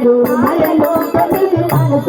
ಮರೆಯಲು ಮರೆಯಲು ಮನಸ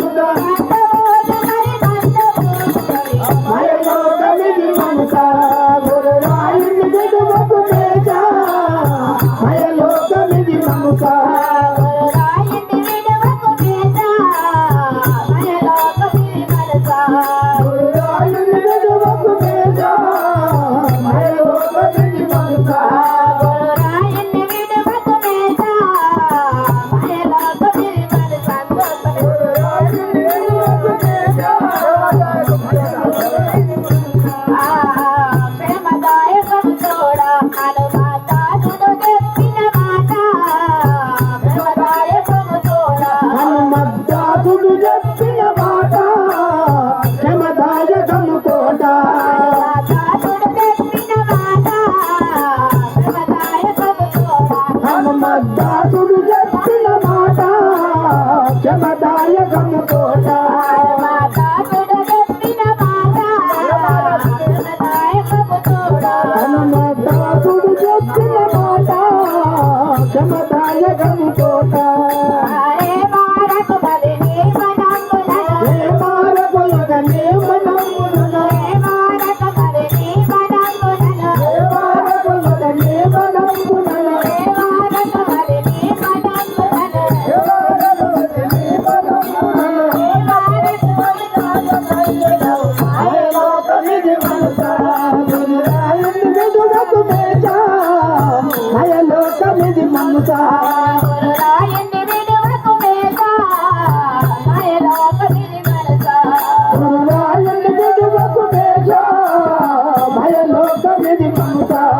జమదాయకము కోటా দেবী মমতা